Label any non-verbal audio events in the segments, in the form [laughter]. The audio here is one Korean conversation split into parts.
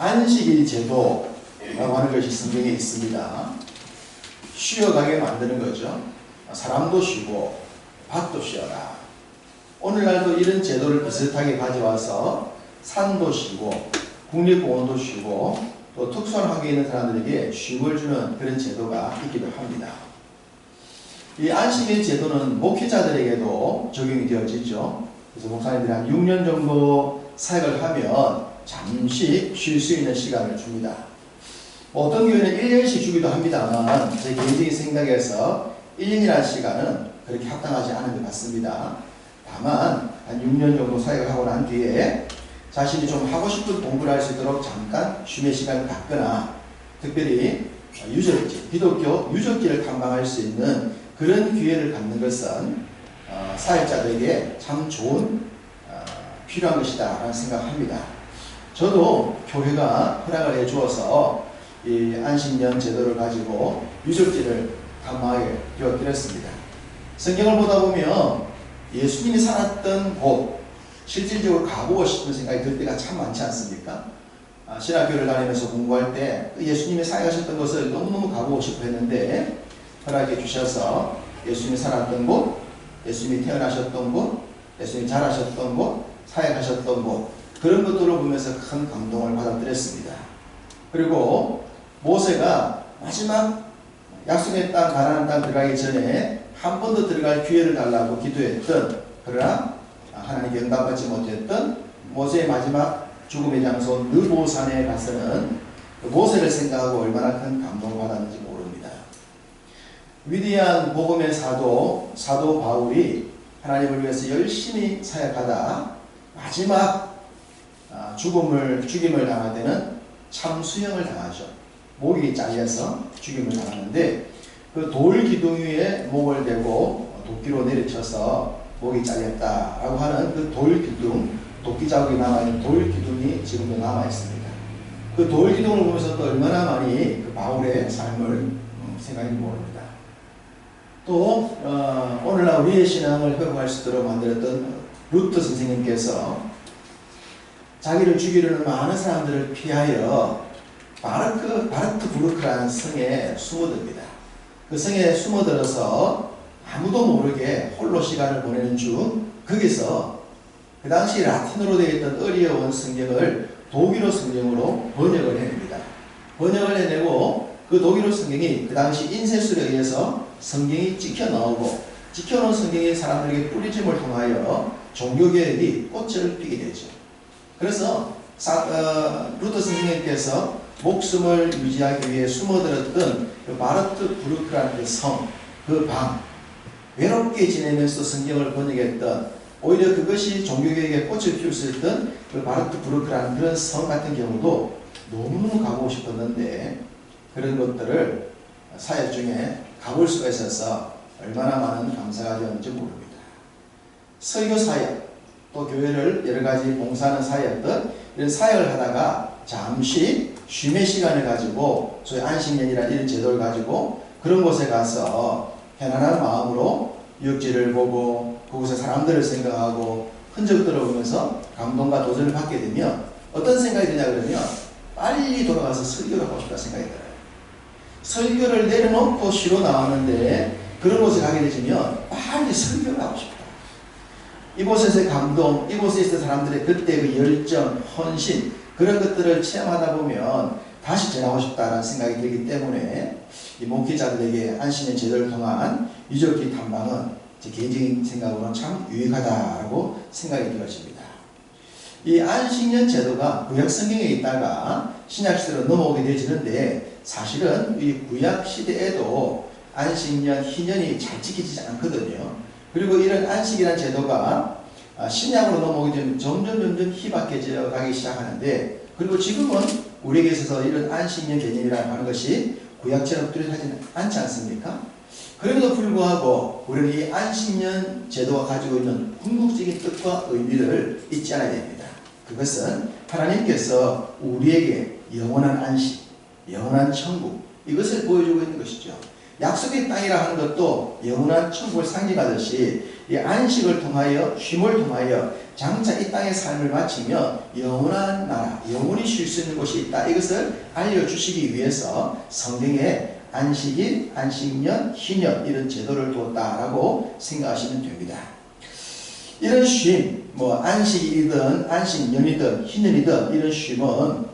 안식일 제도라고 하는 것이 성경에 있습니다. 쉬어가게 만드는 거죠. 사람도 쉬고 밭도 쉬어라. 오늘날도 이런 제도를 비슷하게 가져와서 산도 쉬고 국립공원도 쉬고 또 특수한 환경에 있는 사람들에게 쉼을 주는 그런 제도가 있기도 합니다. 이 안식일 제도는 목회자들에게도 적용이 되어지죠. 그래서 목사님들이 한 6년 정도 사역을 하면 잠시 쉴 수 있는 시간을 줍니다. 뭐 어떤 교회는 1년씩 주기도 합니다만 제 개인적인 생각에서 1년이라는 시간은 그렇게 합당하지 않은 것 같습니다. 다만 한 6년 정도 사역을 하고 난 뒤에 자신이 좀 하고 싶은 공부를 할 수 있도록 잠깐 쉼의 시간을 갖거나 특별히 유적지, 기독교 유적지를 탐방할 수 있는 그런 기회를 갖는 것은 어, 사역자들에게 참 좋은 어, 필요한 것이다 라는 생각합니다. 저도 교회가 허락을 해 주어서 이 안식년 제도를 가지고 유적지를 탐방하게 되어드렸습니다. 성경을 보다 보면 예수님이 살았던 곳 실질적으로 가보고 싶은 생각이 들 때가 참 많지 않습니까? 아, 신학교를 다니면서 공부할 때 예수님이 사역하셨던 것을 너무너무 가보고 싶어 했는데 허락해 주셔서 예수님이 살았던 곳, 예수님이 태어나셨던 곳, 예수님이 자라셨던 곳, 사역하셨던 곳 그런 것들을 보면서 큰 감동을 받아들였습니다. 그리고 모세가 마지막 약속의 땅, 가나안 땅 들어가기 전에 한 번 더 들어갈 기회를 달라고 기도했던 그러나 하나님께 응답받지 못했던 모세의 마지막 죽음의 장소 느보산에 가서는 모세를 생각하고 얼마나 큰 감동을 받았는지 모릅니다. 위대한 복음의 사도 사도 바울이 하나님을 위해서 열심히 사역하다 마지막 아, 죽음을 죽임을 당하되는 참 수형을 당하죠. 목이 잘려서 죽임을 당하는데 그 돌 기둥 위에 목을 대고 도끼로 내리쳐서 목이 잘렸다라고 하는 그 돌 기둥, 도끼 자국이 남아있는 돌 기둥이 지금도 남아 있습니다. 그 돌 기둥을 보면서 또 얼마나 많이 그 바울의 삶을 음, 생각이 모릅니다. 또 어, 오늘날 우리의 신앙을 회복할 수 있도록 만들었던 루트 선생님께서 자기를 죽이려는 많은 사람들을 피하여 바르크, 바르트 부르크라는 성에 숨어듭니다. 그 성에 숨어들어서 아무도 모르게 홀로 시간을 보내는 중 거기서 그 당시 라틴어로 되어 있던 어려운 성경을 독일어 성경으로 번역을 해냅니다. 번역을 해내고 그 독일어 성경이 그 당시 인쇄술에 의해서 성경이 찍혀 나오고 찍혀놓은 성경이 사람들에게 뿌리짐을 통하여 종교개혁이 꽃을 피게 되죠. 그래서 사, 어, 루터 선생님께서 목숨을 유지하기 위해 숨어들었던 그 바르트 부르크라는 그 성, 그 방, 외롭게 지내면서 성경을 번역했던 오히려 그것이 종교개혁의 꽃을 피울 수 있던 그 바르트 부르크라는 그런 성 같은 경우도 너무너무 가보고 싶었는데 그런 것들을 사역 중에 가볼 수가 있어서 얼마나 많은 감사가 되었는지 모릅니다. 설교 사역, 또 교회를 여러 가지 봉사하는 사역들 이런 사역을 하다가 잠시 쉼의 시간을 가지고 소위 안식년이라는 이런 제도를 가지고 그런 곳에 가서 편안한 마음으로 육지를 보고 그곳의 사람들을 생각하고 흔적들을 보면서 감동과 도전을 받게 되면 어떤 생각이 드냐 그러면 빨리 돌아가서 설교를 하고 싶다 생각이 들어요. 설교를 내려놓고 쉬러 나왔는데 그런 곳에 가게 되시면 빨리 설교를 하고 싶다. 이곳에서의 감동, 이곳에 있는 사람들의 그때 그 열정, 헌신 그런 것들을 체험하다 보면 다시 전하고 싶다는 생각이 들기 때문에 이 목회자들에게 안식년 제도를 통한 유적지 탐방은 제 개인적인 생각으로는 참 유익하다고 생각이 되어집니다. 이 안식년 제도가 구약 성경에 있다가 신약 시대로 넘어오게 되어지는데 사실은 이 구약 시대에도 안식년, 희년이 잘 지켜지지 않거든요. 그리고 이런 안식이라는 제도가 신약으로 넘어오게 되면 점점 점점 희박해져 가기 시작하는데 그리고 지금은 우리에게 있어서 이런 안식년 개념이라고 하는 것이 구약처럼 뚜렷하지 않지 않습니까? 그럼에도 불구하고 우리는 이 안식년 제도가 가지고 있는 궁극적인 뜻과 의미를 잊지 않아야 됩니다. 그것은 하나님께서 우리에게 영원한 안식, 영원한 천국 이것을 보여주고 있는 것이죠. 약속의 땅이라 하는 것도 영원한 천국을 상징하듯이 이 안식을 통하여 쉼을 통하여 장차 이 땅의 삶을 마치며 영원한 나라, 영원히 쉴 수 있는 곳이 있다. 이것을 알려주시기 위해서 성경에 안식일, 안식년, 희년 이런 제도를 두었다라고 생각하시면 됩니다. 이런 쉼, 뭐 안식일이든 안식년이든 희년이든 이런 쉼은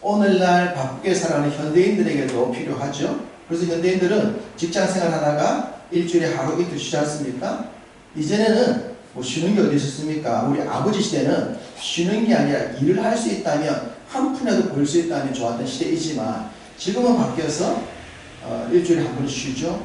오늘날 바쁘게 살아가는 현대인들에게도 필요하죠. 그래서 현대인들은 직장 생활 하다가 일주일에 하루 이틀 쉬지 않습니까? 이전에는 뭐 쉬는 게 어디 있었습니까? 우리 아버지 시대는 쉬는 게 아니라 일을 할 수 있다면 한 푼이라도 벌 수 있다면 좋았던 시대이지만 지금은 바뀌어서 어, 일주일에 한 번 쉬죠.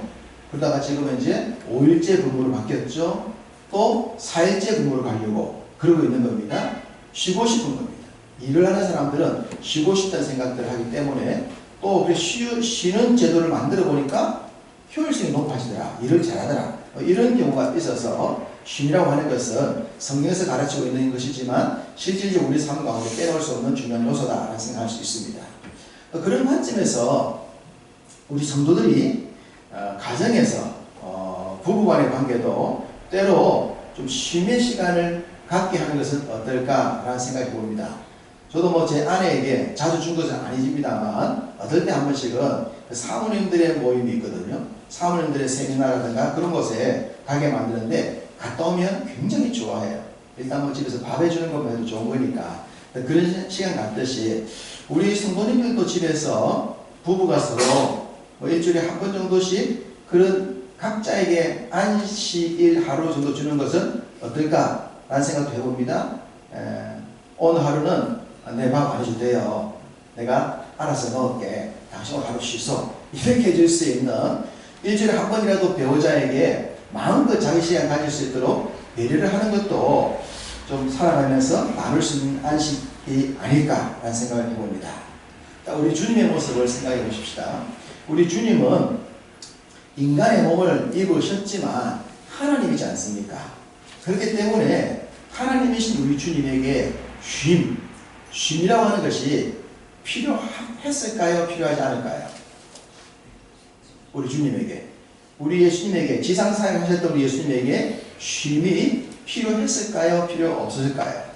그러다가 지금은 이제 5일째 근무로 바뀌었죠. 또 4일째 근무로 가려고 그러고 있는 겁니다. 쉬고 싶은 겁니다. 일을 하는 사람들은 쉬고 싶다는 생각들을 하기 때문에 또 쉬, 쉬는 제도를 만들어 보니까 효율성이 높아지더라. 일을 잘하더라. 뭐 이런 경우가 있어서 쉼이라고 하는 것은 성경에서 가르치고 있는 것이지만 실질적으로 우리 삶 가운데 빼놓을 수 없는 중요한 요소다라고 생각할 수 있습니다. 그런 관점에서 우리 성도들이 어, 가정에서 어, 부부간의 관계도 때로 좀 쉼의 시간을 갖게 하는 것은 어떨까라는 생각이 봅니다. 저도 뭐 제 아내에게 자주 준 것은 아니집니다만 어떨 때한 번씩은 사모님들의 모임이 있거든요. 사모님들의 세미나라든가 그런 곳에 가게 만드는데 갔다 오면 굉장히 좋아해요. 일단 뭐 집에서 밥 해주는 것만 해도 좋은 거니까 그런 시간 갖듯이 우리 성도님들도 집에서 부부가 서로 뭐 일주일에 한 번 정도씩 그런 각자에게 안식일 하루 정도 주는 것은 어떨까라는 생각도 해봅니다. 에, 오늘 하루는 내밥 안 해도 돼요. 내가 알아서 먹을게. 당신 하루 쉬소. 이렇게 해줄 수 있는 일주일에 한 번이라도 배우자에게 마음껏 자기 시간 가질 수 있도록 배려를 하는 것도 좀 살아가면서 나눌 수 있는 안식이 아닐까라는 생각을 해봅니다. 우리 주님의 모습을 생각해 보십시다. 우리 주님은 인간의 몸을 입으셨지만 하나님이지 않습니까? 그렇기 때문에 하나님이신 우리 주님에게 쉼, 쉼이라고 하는 것이 필요했을까요? 필요하지 않을까요? 우리 주님에게. 우리 예수님에게, 지상사역 하셨던 우리 예수님에게 쉼이 필요했을까요? 필요 없었을까요?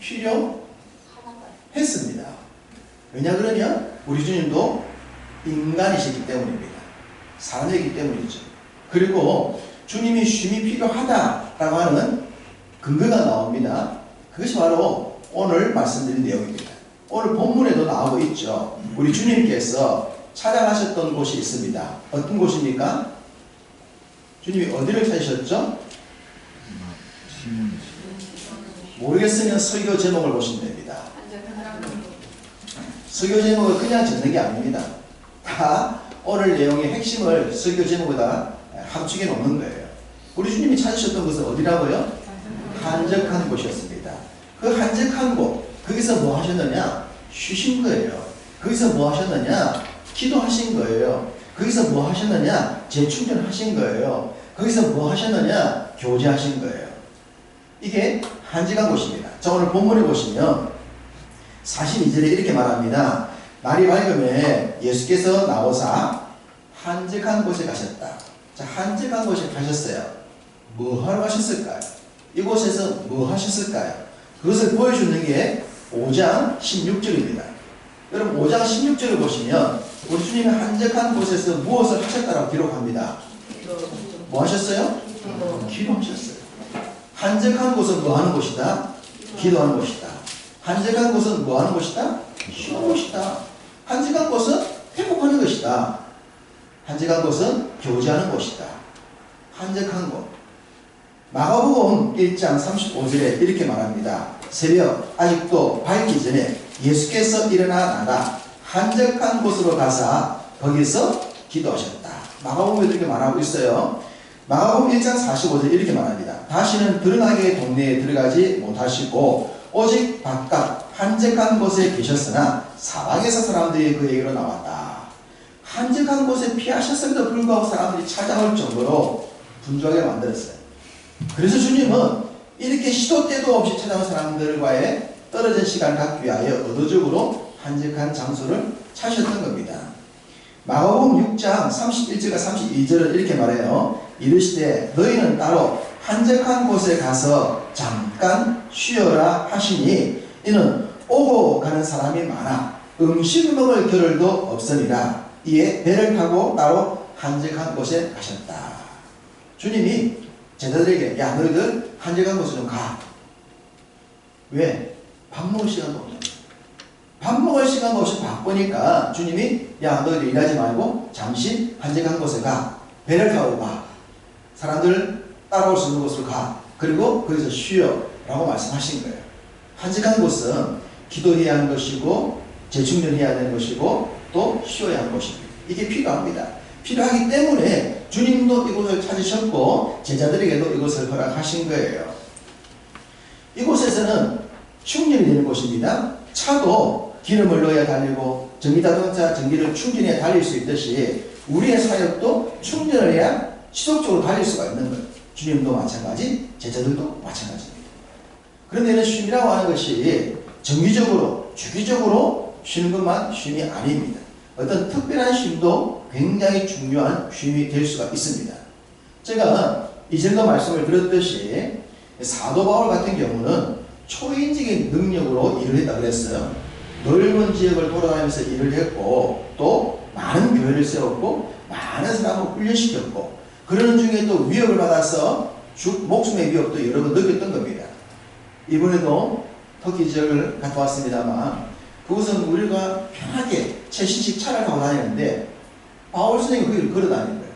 필요했습니다. 왜냐 그러면 우리 주님도 인간이시기 때문입니다. 사람이기 때문이죠. 그리고 주님이 쉼이 필요하다라고 하는 근거가 나옵니다. 그것이 바로 오늘 말씀드린 내용입니다. 오늘 본문에도 나오고 있죠. 우리 주님께서 찾아가셨던 곳이 있습니다. 어떤 곳입니까? 주님이 어디를 찾으셨죠? 모르겠으면 설교 제목을 보시면 됩니다. 설교 제목을 그냥 적는 게 아닙니다. 다 오늘 내용의 핵심을 설교 제목에다 함축해 놓는 거예요. 우리 주님이 찾으셨던 곳은 어디라고요? 한적한 곳이었습니다. 그 한적한 곳, 거기서 뭐 하셨느냐? 쉬신 거예요. 거기서 뭐 하셨느냐? 기도하신 거예요. 거기서 뭐 하셨느냐? 재충전하신 거예요. 거기서 뭐 하셨느냐? 교제하신 거예요. 이게 한적한 곳입니다. 자, 오늘 본문에 보시면 42절에 이렇게 말합니다. 날이 밝음에 예수께서 나오사 한적한 곳에 가셨다. 자, 한적한 곳에 가셨어요. 뭐 하러 가셨을까요? 이곳에서 뭐 하셨을까요? 그것을 보여주는 게 5장 16절입니다. 여러분 5장 16절을 보시면 우리 주님이 한적한 곳에서 무엇을 하셨다고 기록합니다. 뭐 하셨어요? 기도하셨어요. 한적한 곳은 뭐 하는 곳이다? 기도하는 곳이다. 한적한 곳은 뭐 하는 곳이다? 쉬는 곳이다. 한적한 곳은 회복하는 것이다. 한적한 곳은 교제하는 곳이다. 한적한 곳. 마가복음 1장 35절에 이렇게 말합니다. 새벽 아직도 밝기 전에 예수께서 일어나 나가 한적한 곳으로 가사 거기서 기도하셨다. 마가복음에 이렇게 말하고 있어요. 마가복음 1장 45절 이렇게 말합니다. 다시는 드러나게 동네에 들어가지 못하시고 오직 바깥 한적한 곳에 계셨으나 사방에서 사람들이 그에게로 나왔다. 한적한 곳에 피하셨음에도 불구하고 사람들이 찾아올 정도로 분주하게 만들었어요. 그래서 주님은 이렇게 시도 때도 없이 찾아온 사람들과의 떨어진 시간을 갖기 위하여 의도적으로 한적한 장소를 찾으셨던 겁니다. 마가복음 6장 31절과 32절을 이렇게 말해요. 이르시되 너희는 따로 한적한 곳에 가서 잠깐 쉬어라 하시니 이는 오고 가는 사람이 많아 음식 먹을 겨를도 없으니라. 이에 배를 타고 따로 한적한 곳에 가셨다. 주님이 제자들에게 야 너희들 한적한 좀 가. 왜? 밥 먹을 시간도 없잖아. 밥 먹을 시간도 없이 바쁘니까 주님이 야 너희들 일하지 말고 잠시 한적한 곳에 가. 배를 타고 가. 사람들 따라올 수 있는 곳으로 가. 그리고 거기서 쉬어. 라고 말씀하신 거예요. 한적한 곳은 기도해야 하는 것이고 재충전해야 되는 것이고 또 쉬어야 하는 것입니다. 이게 필요합니다. 필요하기 때문에 주님도 이곳을 찾으셨고 제자들에게도 이곳을 허락하신 거예요. 이곳에서는 충전이 되는 곳입니다. 차도 기름을 넣어야 달리고 전기자동차 전기를 충전해야 달릴 수 있듯이 우리의 사역도 충전을 해야 지속적으로 달릴 수가 있는 거예요. 주님도 마찬가지, 제자들도 마찬가지입니다. 그런데 쉼이라고 하는 것이 정기적으로, 주기적으로 쉬는 것만 쉼이 아닙니다. 어떤 특별한 쉼도 굉장히 중요한 쉼이 될 수가 있습니다. 제가 이전도 말씀을 드렸듯이 사도 바울 같은 경우는 초인적인 능력으로 일을 했다 그랬어요. 넓은 지역을 돌아다니면서 일을 했고 또 많은 교회를 세웠고 많은 사람을 훈련시켰고 그러는 중에 또 위협을 받아서 목숨의 위협도 여러 번 느꼈던 겁니다. 이번에도 터키 지역을 갔다 왔습니다만 그곳은 우리가 편하게 최신식 차를 타고 다니는데 바울 선생님이 그 길을 걸어 다니는 거예요.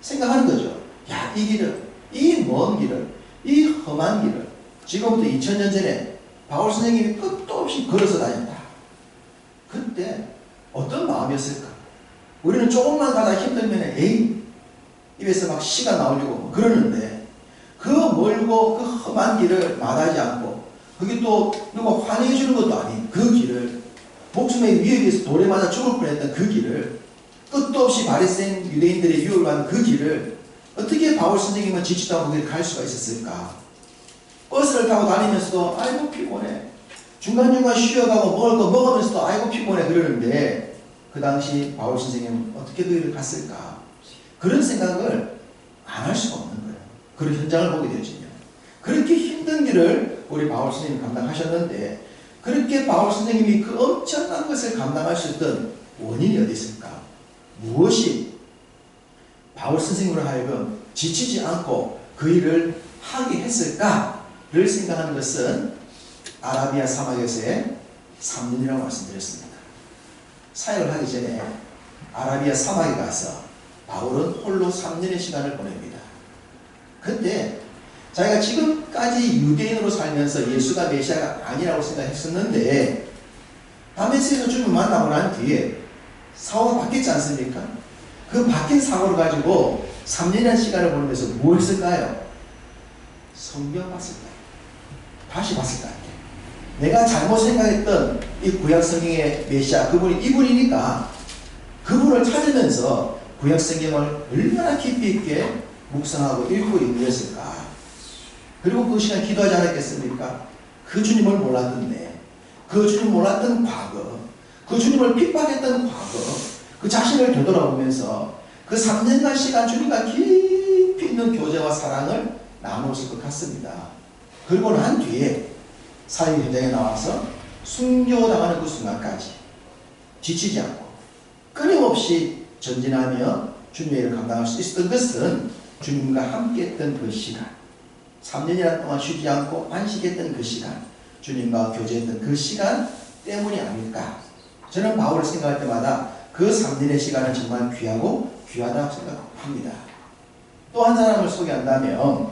생각하는 거죠. 야, 이 길을, 이 먼 길을, 이 험한 길을 지금부터 2000년 전에 바울 선생님이 끝도 없이 걸어서 다녔다. 그때 어떤 마음이었을까? 우리는 조금만 가다 힘들면 에이 입에서 막 씨가 나오려고 그러는데 그 멀고 그 험한 길을 마다하지 않고 그게 또 누가 환영해 주는 것도 아닌 그 길을 목숨의 위협에서 돌에 맞아 죽을 뻔했던 그 길을 끝도 없이 바리새인 유대인들의 유혹을 받는 그 길을 어떻게 바울 선생님은 지치도 않고 갈 수가 있었을까? 버스를 타고 다니면서도 아이고 피곤해. 중간중간 쉬어가고 먹을 거 먹으면서도 아이고 피곤해 그러는데 그 당시 바울 선생님은 어떻게 그 일을 갔을까? 그런 생각을 안 할 수가 없는 거예요. 그런 현장을 보게 되어지면. 그렇게 힘든 길을 우리 바울 선생님이 감당하셨는데 그렇게 바울 선생님이 그 엄청난 것을 있던 원인이 어디 있을까? 무엇이 바울 선생님으로 하여금 지치지 않고 그 일을 하게 했을까를 생각하는 것은 아라비아 사막에서의 3년이라고 말씀드렸습니다. 사역을 하기 전에 아라비아 사막에 가서 바울은 홀로 3년의 시간을 보냅니다. 자기가 지금까지 유대인으로 살면서 예수가 메시아가 아니라고 생각했었는데 다메섹에서 주님 만나고 난 뒤에 사고가 바뀌지 않습니까? 그 바뀐 사고를 가지고 3년이라는 시간을 보내면서 뭐 했을까요? 성경 봤을 거예요. 다시 봤을 거예요. 내가 잘못 생각했던 이 구약 성경의 메시아 그분이 이분이니까 그분을 찾으면서 구약 성경을 얼마나 깊이 있게 묵상하고 읽고 있었을까? 그리고 그 시간 기도하지 않았겠습니까? 그 주님을 몰랐던데, 그 주님 몰랐던 과거, 그 주님을 핍박했던 과거, 그 자신을 되돌아보면서 그 3년간 시간 주님과 깊이 있는 교제와 사랑을 나눴을 것 같습니다. 그리고 난 뒤에 사회 현장에 나와서 순교당하는 그 순간까지 지치지 않고 끊임없이 전진하며 주님의 일을 감당할 수 있었던 것은 주님과 함께 했던 그 시간 3년이나 동안 쉬지 않고 안식했던 그 시간 주님과 교제했던 그 시간 때문이 아닐까 저는 바울을 생각할 때마다 그 3년의 시간은 정말 귀하고 귀하다고 생각합니다. 또 한 사람을 소개한다면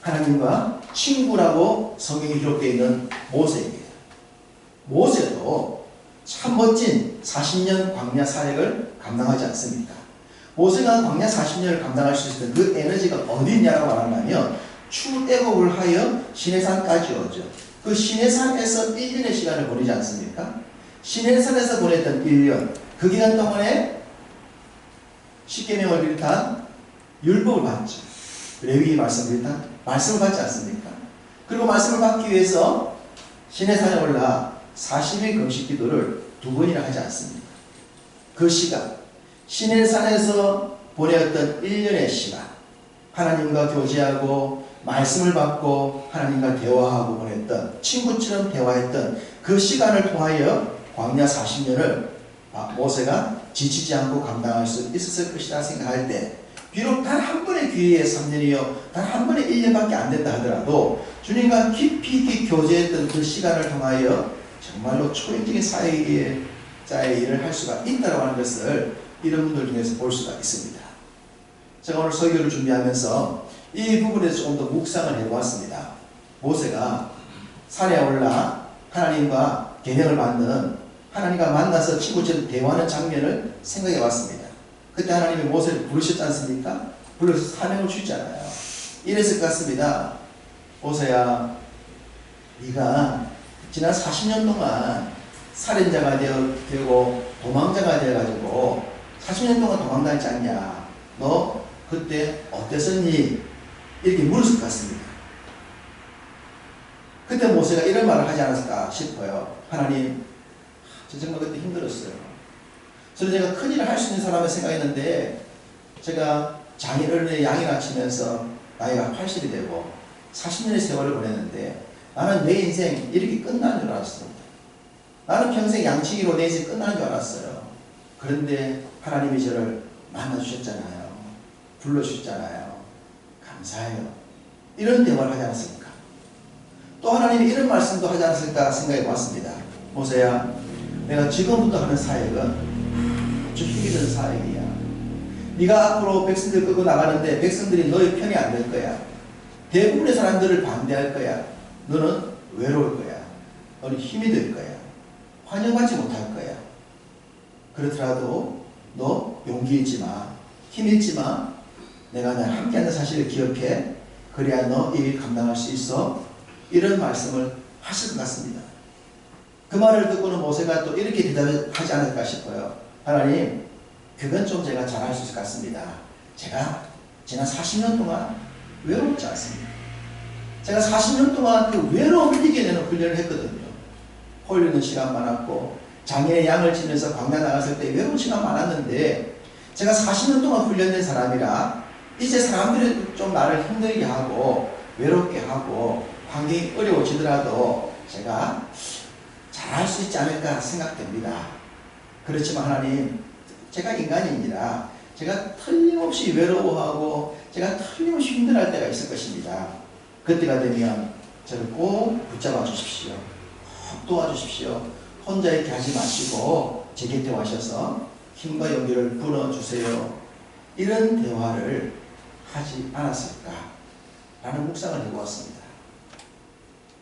하나님과 친구라고 성경에 기록되어 있는 모세입니다. 모세도 참 멋진 40년 광야 사역을 감당하지 않습니까? 모세가 광야 40년을 감당할 수 있었던 그 에너지가 어디 있냐고 말한다면 출애굽을 하여 시내산까지 오죠. 그 시내산에서 1년의 시간을 보내지 않습니까? 시내산에서 보냈던 1년 그 기간 동안에 십계명을 비롯한 율법을 받죠. 레위 말씀을 비롯한 말씀을 받지 않습니까? 그리고 말씀을 받기 위해서 시내산에 올라 40일 금식 기도를 두 번이나 하지 않습니다. 그 시간, 신의 산에서 보내었던 1년의 시간, 하나님과 교제하고 말씀을 받고 하나님과 대화하고 보냈던 친구처럼 대화했던 그 시간을 통하여 광야 40년을 모세가 지치지 않고 감당할 수 있었을 것이라 생각할 때 비록 단 한 번의 기회에 3년이요 단 한 번의 1년밖에 안 됐다 하더라도 주님과 깊이 깊이 교제했던 그 시간을 통하여 정말로 초인적인 자의 일을 할 수가 있다고 하는 것을 이런 분들 중에서 볼 수가 있습니다. 제가 오늘 설교를 준비하면서 이 부분에서 조금 더 묵상을 해보았습니다. 모세가 산에 올라 하나님과 계명을 받는 하나님과 만나서 친구처럼 대화하는 장면을 생각해 봤습니다. 그때 하나님이 모세를 부르셨지 않습니까? 불러서 사명을 주잖아요. 이랬을 것 같습니다. 모세야, 네가 지난 40년 동안 살인자가 되고 도망자가 되어가지고 40년 동안 도망다니지 않냐? 너 그때 어땠었니? 이렇게 물었을 것 같습니다. 그때 모세가 이런 말을 하지 않았을까 싶어요. 하나님, 저 정말 그때 힘들었어요. 저는 제가 큰일을 할 수 있는 사람을 생각했는데 제가 장인어른의 양이나 치면서 나이가 80이 되고 40년의 세월을 보냈는데 나는 내 인생 이렇게 끝나는 줄 알았습니다. 나는 평생 양치기로 내 인생 끝나는 줄 알았어요. 그런데 하나님이 저를 만나주셨잖아요. 불러주셨잖아요. 감사해요. 이런 대화를 하지 않았습니까? 또 하나님이 이런 말씀도 하지 않았을까 생각해 보았습니다. 모세야, 내가 지금부터 하는 사역은 아주 힘이 드는 사역이야. 네가 앞으로 백성들 끌고 나가는데 백성들이 너의 편이 안 될 거야. 대부분의 사람들을 반대할 거야. 너는 외로울 거야. 너는 힘이 들 거야. 환영받지 못할 거야. 그렇더라도 너 용기 있지 마. 힘 있지 마. 내가 날 함께하는 사실을 기억해. 그래야 너 이 일 감당할 수 있어. 이런 말씀을 하실 것 같습니다. 그 말을 듣고는 모세가 또 이렇게 대답하지 않을까 싶어요. 하나님, 그건 좀 제가 잘할 수 있을 것 같습니다. 제가 지난 40년 동안 외롭지 않습니다. 제가 40년 동안 그 외로움을 이겨내는 훈련을 했거든요. 홀리는 시간 많았고, 장애의 양을 치면서 광야 나갔을 때 시간 많았는데, 제가 40년 동안 훈련된 사람이라, 이제 사람들이 좀 나를 힘들게 하고, 외롭게 하고, 환경이 어려워지더라도, 제가 잘할 수 있지 않을까 생각됩니다. 그렇지만 하나님, 제가 인간입니다. 제가 틀림없이 외로워하고 제가 틀림없이 힘들어할 때가 있을 것입니다. 그때가 되면 저를 꼭 붙잡아 주십시오. 꼭 도와주십시오. 혼자 이렇게 하지 마시고 제 곁에 와셔서 힘과 용기를 불어주세요. 이런 대화를 하지 않았을까? 라는 묵상을 해보았습니다.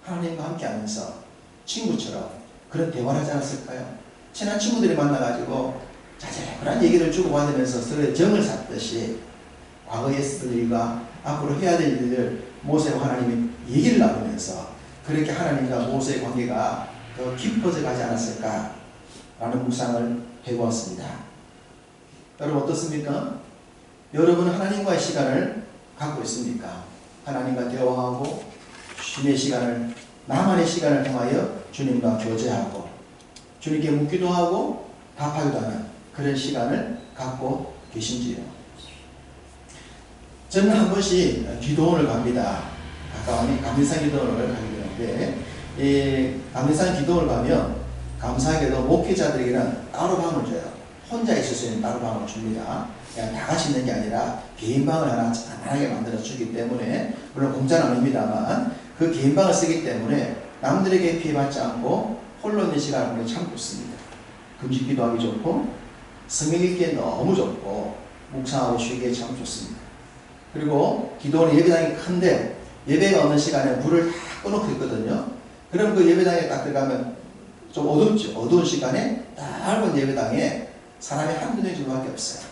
하나님과 함께 하면서 친구처럼 그런 대화를 하지 않았을까요? 친한 친구들이 만나가지고 자잘한 얘기를 주고받으면서 서로의 정을 샀듯이 과거에 했던 일과 앞으로 해야 될 일을 모세와 하나님이 얘기를 나누면서 그렇게 하나님과 모세의 관계가 더 깊어져 가지 않았을까라는 묵상을 해보았습니다. 여러분 어떻습니까? 여러분 하나님과의 시간을 갖고 있습니까? 하나님과 대화하고 쉼의 시간을 나만의 시간을 통하여 주님과 교제하고 주님께 묻기도 하고 답하기도 하는 그런 시간을 갖고 계신지요. 저는 한 번씩 기도원을 갑니다. 가까우니 감리산 기도원을 가게 되는데 이 감리산 기도원을 가면 감사하게도 목회자들에게는 따로 방을 줘요. 혼자 있을 수 있는 따로 방을 줍니다. 그냥 다 같이 있는 게 아니라 개인 방을 하나 간단하게 만들어 주기 때문에 물론 공짜는 아닙니다만 그 개인 방을 쓰기 때문에 남들에게 피해받지 않고 홀로 있는 시간을 보내 참 좋습니다. 금식 기도 하기 좋고 성경 읽기에 너무 좋고 묵상하고 쉬기에 참 좋습니다. 그리고 기도는 예배당이 큰데 예배가 없는 시간에 불을 다 꺼놓고 있거든요. 그럼 그 예배당에 딱 들어가면 좀 어둡죠. 어두운 시간에 넓은 예배당에 사람이 한두 명 정도밖에 없어요.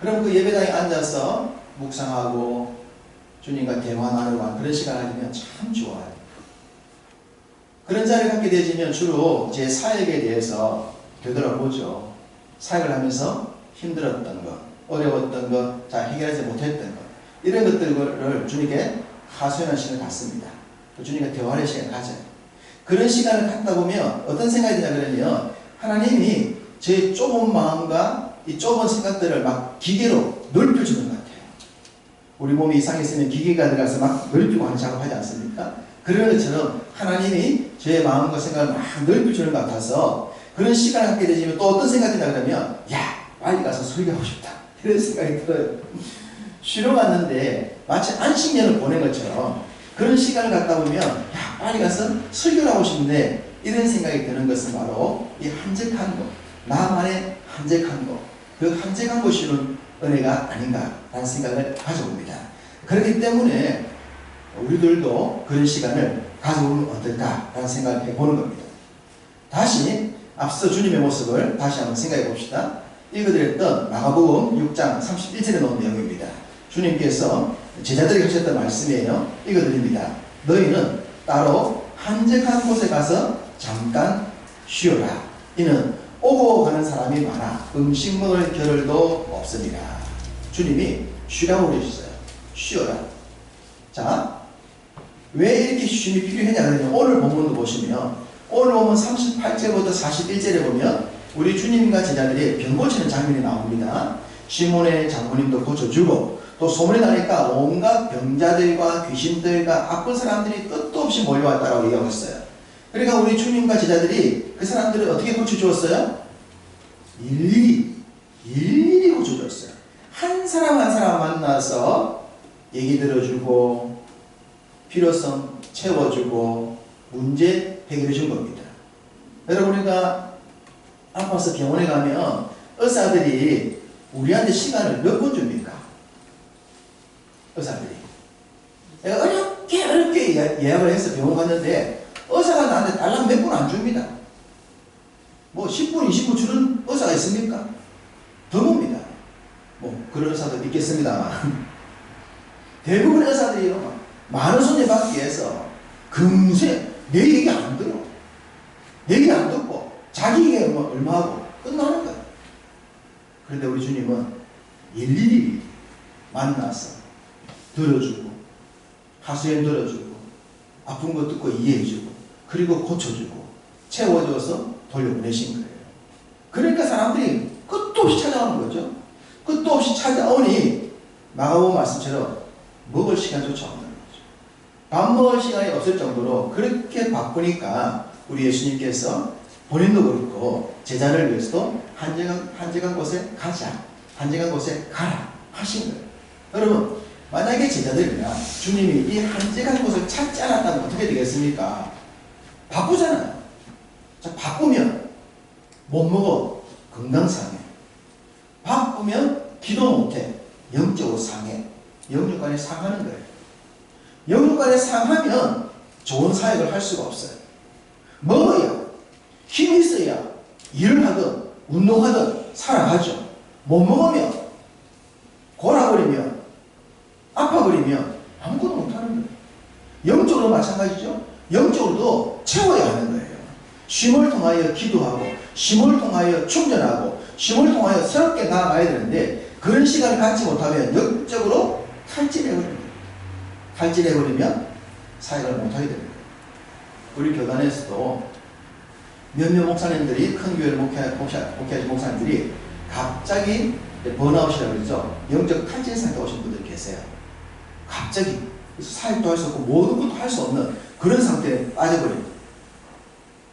그럼 그 예배당에 앉아서 묵상하고 주님과 대화 나누고 그런 시간을 가지면 참 좋아요. 그런 자리를 갖게 되지면 주로 제 사역에 대해서 되돌아보죠. 사역을 하면서 힘들었던 것, 어려웠던 것, 잘 해결하지 못했던 것, 이런 것들을 주님께 하소연한 시간을 갖습니다. 주님과 대화의 시간을 가져요. 그런 시간을 갖다 보면 어떤 생각이 드냐 그러면 하나님이 제 좁은 마음과 이 좁은 생각들을 막 기계로 넓혀주는 것 같아요. 우리 몸이 이상이 있으면 기계가 들어가서 막 넓히고 하는 작업하지 않습니까? 그런 것처럼 하나님이 저의 마음과 생각을 막 넓혀주는 것 같아서 그런 시간을 갖게 되시면 또 어떤 생각이 나 그러면 야 빨리 가서 설교하고 싶다 이런 생각이 들어요. [laughs] 쉬러 갔는데 마치 안식년을 보낸 것처럼 그런 시간을 갖다 보면 야 빨리 가서 설교를 하고 싶은데 이런 생각이 드는 것은 바로 이 한적한 것 나만의 한적한 것그 한적한 것이 는 은혜가 아닌가라는 생각을 가져봅니다. 그렇기 때문에 우리들도 그런 시간을 가져보면 어떨까라는 생각을 해보는 겁니다. 다시 앞서 주님의 모습을 다시 한번 생각해 봅시다. 읽어드렸던 마가복음 6장 31절에 나온 내용입니다. 주님께서 제자들에게 하셨던 말씀이에요. 읽어드립니다. 너희는 따로 한적한 곳에 가서 잠깐 쉬어라. 이는 오고 가는 사람이 많아 음식 먹을 겨를도 없습니다. 주님이 쉬라고 그러셨어요. 쉬어라. 자, 왜 이렇게 쉼이 필요했냐 그러면 오늘 본문도 보시면 오늘 보면 38절부터 41절에 보면 우리 주님과 제자들이 병 고치는 장면이 나옵니다. 시몬의 장모님도 고쳐주고 또 소문이 나니까 온갖 병자들과 귀신들과 아픈 사람들이 끝도 없이 몰려왔다고 얘기하고 있어요. 그러니까 우리 주님과 제자들이 그 사람들을 어떻게 고쳐주었어요? 일일이, 일일이 고쳐주었어요. 한 사람 한 사람 만나서 얘기 들어주고, 필요성 채워주고, 문제 해결해 준 겁니다. 여러분, 우리가 아파서 병원에 가면 의사들이 우리한테 시간을 몇번 줍니까? 의사들이. 내가 어렵게 어렵게 예약을 해서 병원 갔는데 의사가 나한테 달랑 몇 분 안 줍니다. 뭐 10분, 20분 주는 의사가 있습니까? 드뭅니다. 뭐 그런 의사도 있겠습니다만 [laughs] 대부분 의사들이 많은 손님 받기 위해서 금세 내 얘기 안 들어. 내 얘기 안 듣고 자기 얘기 얼마 하고 끝나는 거야. 그런데 우리 주님은 일일이 만나서 들어주고 하수연 들어주고 아픈 거 듣고 이해해주고 그리고 고쳐주고 채워줘서 돌려보내신 거예요. 그러니까 사람들이 끝도 없이 찾아오는 거죠. 끝도 없이 찾아오니 마가복 말씀처럼 먹을 시간조차 없는 거죠. 밥 먹을 시간이 없을 정도로 그렇게 바쁘니까 우리 예수님께서 본인도 그렇고 제자를 위해서도 한적한, 한적한 곳에 가자. 한적한 곳에 가라. 하신 거예요. 여러분, 만약에 제자들이나 주님이 이 한적한 곳을 찾지 않았다면 어떻게 되겠습니까? 바쁘잖아요. 자, 바쁘면 못 먹어. 건강 상해. 바쁘면 기도 못해. 영적으로 상해. 영육간에 상하는 거예요. 영육간에 상하면 좋은 사역을 할 수가 없어요. 먹어야 힘이 있어야 일을 하든 운동하든 살아가죠. 못 먹으면 골아버리면 아파버리면 아무것도 못하는 거예요. 영적으로 마찬가지죠. 영적으로도 채워야 하는 거예요. 쉼을 통하여 기도하고 쉼을 통하여 충전하고 쉼을 통하여 새롭게 나아가야 되는데 그런 시간을 갖지 못하면 영적으로 탈진해버립니다. 탈진해버리면 사역을 못하게 됩니다. 우리 교단에서도 몇몇 목사님들이 큰 교회를 목회하신 목회, 목사님들이 갑자기 번아웃이라고 그러죠. 영적 탈진 상태 오신 분들 계세요. 갑자기 사역도 할 수 없고 모든 것도 할 수 없는 그런 상태에 빠져버립니다.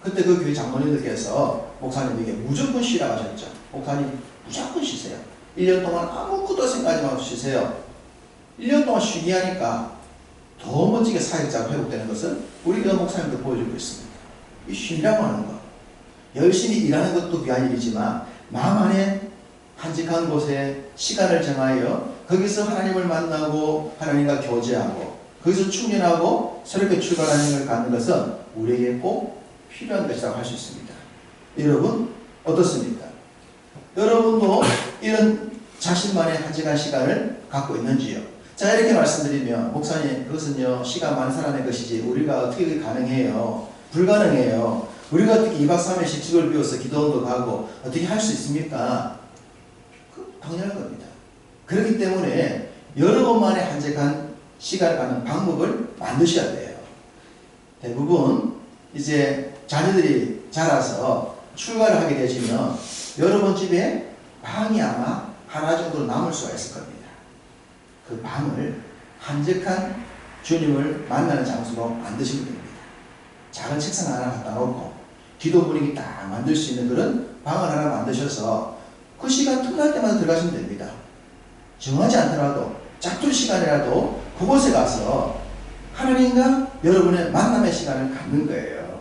그때 그 교회 장로님들께서 목사님에게 무조건 쉬라고 하셨죠. 목사님 무조건 쉬세요. 1년 동안 아무것도 생각하지 말고 쉬세요. 1년 동안 쉬게 하니까 더 멋지게 사역자가 회복되는 것을 우리 교 목사님도 보여주고 있습니다. 이 쉼이라고 하는 것. 열심히 일하는 것도 귀한 일이지만 마음 안에 한직한 곳에 시간을 정하여 거기서 하나님을 만나고 하나님과 교제하고 거기서 충전하고 새롭게 출발하는 힘을 갖는 것은 우리에게 꼭 필요한 것이라고 할 수 있습니다. 여러분 어떻습니까? 여러분도 이런 자신만의 한직한 시간을 갖고 있는지요? 자 이렇게 말씀드리면 목사님 그것은요 시간 많은 사람의 것이지 우리가 어떻게 가능해요? 불가능해요. 우리가 어떻게 2박 3일씩 집을 비워서 기도원도 가고 어떻게 할 수 있습니까? 그 당연한 겁니다. 그렇기 때문에 여러분만의 한적한 시간을 갖는 방법을 만드셔야 돼요. 대부분 이제 자녀들이 자라서 출가를 하게 되시면 여러분 집에 방이 아마 하나 정도 남을 수가 있을 겁니다. 그 방을 한적한 주님을 만나는 장소로 만드시면 됩니다. 작은 책상 하나 갖다 놓고 기도 분위기 딱 만들 수 있는 그런 방을 하나 만드셔서 그 시간 틈날 때마다 들어가시면 됩니다. 정하지 않더라도 짝퉁 시간이라도 그곳에 가서 하나님과 여러분의 만남의 시간을 갖는 거예요.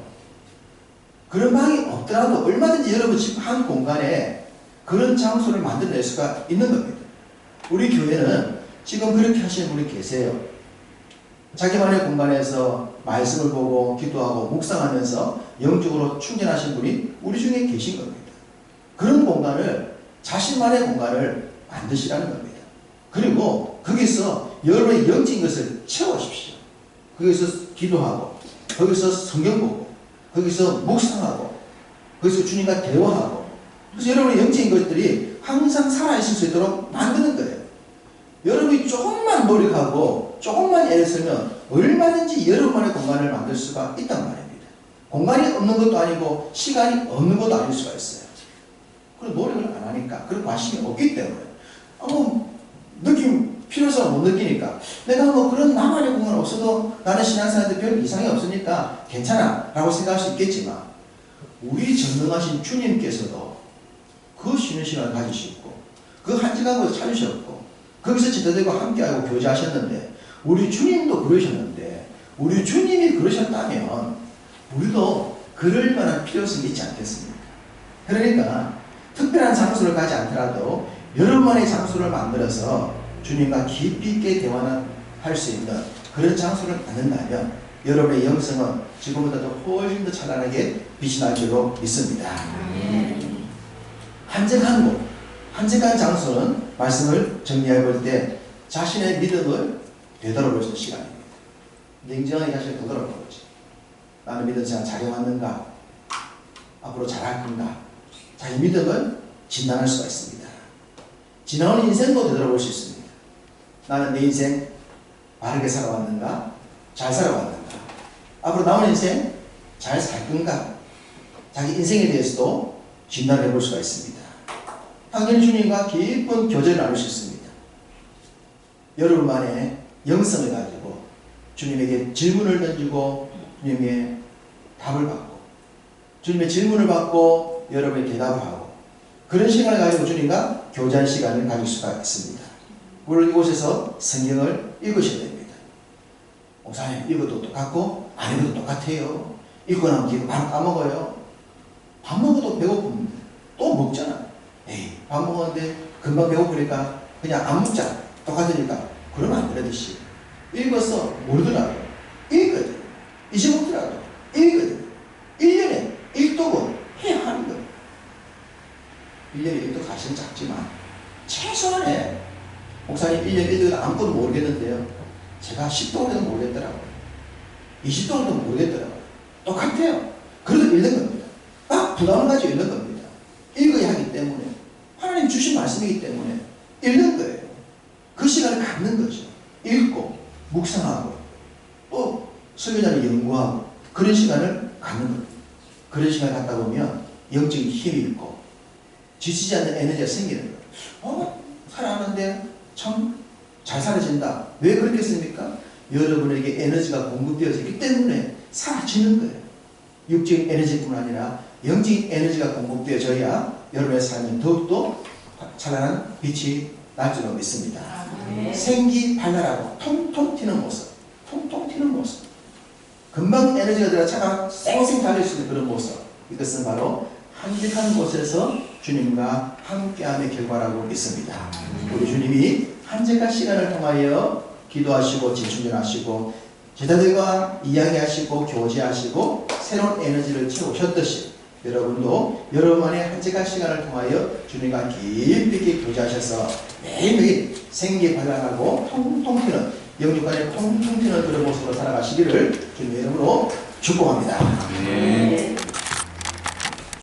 그런 방이 없더라도 얼마든지 여러분 집 한 공간에 그런 장소를 만들어낼 수가 있는 겁니다. 우리 교회는 지금 그렇게 하시는 분이 계세요. 자기만의 공간에서 말씀을 보고 기도하고 묵상하면서 영적으로 충전하신 분이 우리 중에 계신 겁니다. 그런 공간을 자신만의 공간을 만드시라는 겁니다. 그리고 거기서 여러분의 영적인 것을 채워십시오. 거기서 기도하고, 거기서 성경 보고, 거기서 묵상하고, 거기서 주님과 대화하고, 그래서 여러분의 영적인 것들이 항상 살아있을 수 있도록 만드는 거예요. 여러분이 조금만 노력하고, 조금만 애를 쓰면 얼마든지 여러분만의 공간을 만들 수가 있단 말입니다. 공간이 없는 것도 아니고, 시간이 없는 것도 아닐 수가 있어요. 그리고 노력을 안 하니까, 그런 관심이 없기 때문에. 아, 뭐, 느낌, 필요성을 못 느끼니까. 내가 뭐 그런 나만의 공간 없어도 나는 신앙생활한테 별 이상이 없으니까 괜찮아. 라고 생각할 수 있겠지만, 우리 전능하신 주님께서도 그 쉬는 시간을 가지시고, 그 한적한 곳을 찾으셨고, 거기서 지도되고 함께하고 교제하셨는데, 우리 주님도 그러셨는데, 우리 주님이 그러셨다면, 우리도 그럴 만한 필요성이 있지 않겠습니까? 그러니까, 특별한 장소를 가지 않더라도, 여러분만의 장소를 만들어서 주님과 깊이 있게 대화를 할수 있는 그런 장소를 갖는다면 여러분의 영성은 지금보다도 훨씬 더 찬란하게 빛이 날 줄로 믿습니다. 한적한 곳, 한적한 장소는 말씀을 정리해 볼 때 자신의 믿음을 되돌아볼 수 있는 시간입니다. 냉정하게 자신을 되돌아보지. 나는 믿음 생활 잘해왔는가? 앞으로 잘할 건가? 자기 믿음을 진단할 수가 있습니다. 지나온 인생도 되돌아볼 수 있습니다. 나는 내 인생 바르게 살아왔는가? 잘 살아왔는가? 앞으로 남은 인생 잘 살 건가? 자기 인생에 대해서도 진단해 볼 수가 있습니다. 당연히 주님과 깊은 교제를 나눌 수 있습니다. 여러분만의 영성을 가지고 주님에게 질문을 던지고 주님의 답을 받고 주님의 질문을 받고 여러분의 대답을 하고 그런 시간을 가지고 주님과 교제할 시간을 가질 수가 있습니다. 물론 이곳에서 성경을 읽으셔야 됩니다. 목사님 읽어도 똑같고 안 읽어도 똑같아요. 읽고 나면 뒤로 바로 까먹어요. 밥 먹어도 배고픕니다. 또 먹잖아. 에이 밥 먹었는데 금방 배고프니까 그냥 안 먹자. 똑같으니까 그러면 안 되듯이 읽어서 모르더라도 읽거든. 잊어먹더라도 읽거든. 1년에 1독은 해야 하는 거예요. 1년에 1독 사실은 작지만 최소한에 목사님 1년 1독은 아무것도 모르겠는데요. 제가 10독을 해도 모르겠더라고요. 20독을 해도 모르겠더라고요. 똑같아요. 그래도 읽는 겁니다. 딱 부담을 가지고 읽는 겁니다. 읽어야 하기 때문에 하나님 주신 말씀이기 때문에 읽는 거예요. 그 시간을 갖는 거죠. 읽고 묵상하고 또 설교자를 연구하고 그런 시간을 갖는 겁니다. 그런 시간을 갖다 보면 영적인 힘이 있고 지치지 않는 에너지가 생기는 거예요. 어? 살아왔는데 참 잘 살아진다. 왜 그렇겠습니까? 여러분에게 에너지가 공급되어져 있기 때문에 사라지는 거예요. 육적인 에너지뿐 아니라 영적인 에너지가 공급되어져야 여러분의 삶은 더욱더 찬란한 빛이 날 줄로 믿습니다. 생기 발랄하고 통통 튀는 모습, 통통 튀는 모습. 금방 에너지가 들어 차가 쌩쌩 달릴 수 있는 그런 모습. 이것은 바로 한적한 곳에서 주님과 함께함의 결과라고 믿습니다. 우리 주님이 한적한 시간을 통하여 기도하시고 재충전하시고 제자들과 이야기하시고 교제하시고 새로운 에너지를 채우셨듯이 여러분도 여러분만의 한적한 시간을 통하여 주님과 깊이 있게 교제하셔서 매일매일 생기 발랄하고 통통 튀는 영육간의 통통 튀는 그런 모습으로 살아가시기를 주님의 이름으로 축복합니다. 네.